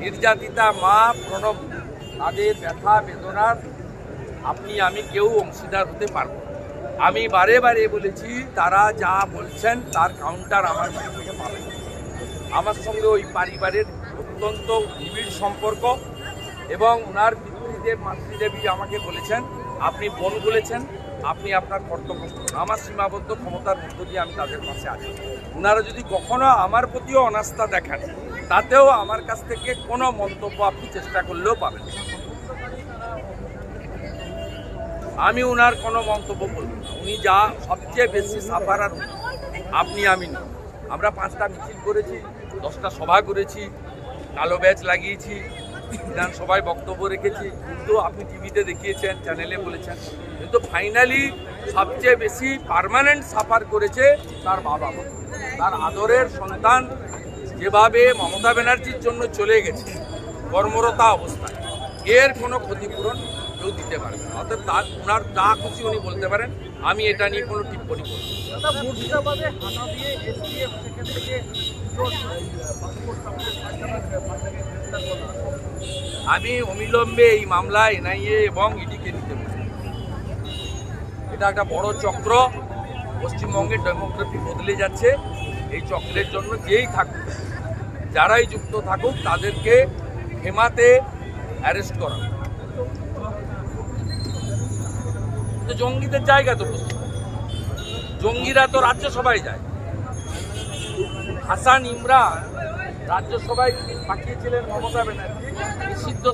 নির্যাতিতা মা প্রণব, তাদের ব্যথা, বেদনার। আপনি, আমি কেউ অংশীদার হতে পারব। আমি বারে বারে বলেছি, তারা যা বলছেন, তার কাউন্টার আমার কাছ থেকে পাবেন। আমার সঙ্গে ওই পরিবারের অত্যন্ত নিবিড় সম্পর্ক এবং ওনার পিতৃদেব মাতৃদেবী আমাকে বলেছেন, আপনি বোন বলেছেন, আপনি আপনার কর্তব্য। আমার সীমাবদ্ধ ক্ষমতার মধ্য দিয়ে আমি তাদের পাশে আছি। ওনারা যদি কখনো আমার প্রতিও অনাস্থা দেখান তাতেও আমার কাছ থেকে কোনো মন্তব্য আপনি চেষ্টা করলেও পাবেন আমি ওনার কোনো মন্তব্য বলব না। উনি যা সবচেয়ে বেশি সাফারার আপনি আমি না। আমরা পাঁচটা মিছিল করেছি, দশটা সভা করেছি, কালো ব্যাচ লাগিয়েছি, বিধানসভায় বক্তব্য রেখেছি। কিন্তু আপনি টিভিতে দেখিয়েছেন, চ্যানেলে বলেছেন। কিন্তু ফাইনালি সবচেয়ে বেশি পার্মানেন্ট সাফার করেছে তার বাবা। তার আদরের সন্তান যেভাবে মমতা ব্যানার্জির জন্য চলে গেছে কর্মরতা অবস্থায় এর কোনো ক্ষতিপূরণ কেউ দিতে পারবে না অর্থাৎ তার ওনার যা খুশি উনি বলতে পারেন আমি এটা নিয়ে কোনো টিপ্পণী করব করা। আমি অবিলম্বে এই মামলা এনআইএ এবং ইডিকে নিতে পারি এটা একটা বড় চক্র পশ্চিমবঙ্গের ডেমোক্রেসি বদলে যাচ্ছে এই চক্রের জন্য যেই থাকুক যারাই যুক্ত থাকুক, তাদেরকে হেমাতে অ্যারেস্ট করা। তো জঙ্গিদের জায়গা তো। জঙ্গিরা তো রাজ্যসভায় যায়। হাসান ইমরান রাজ্যসভায় পাঠিয়েছিলেন মমতা ব্যানার্জি। নিষিদ্ধ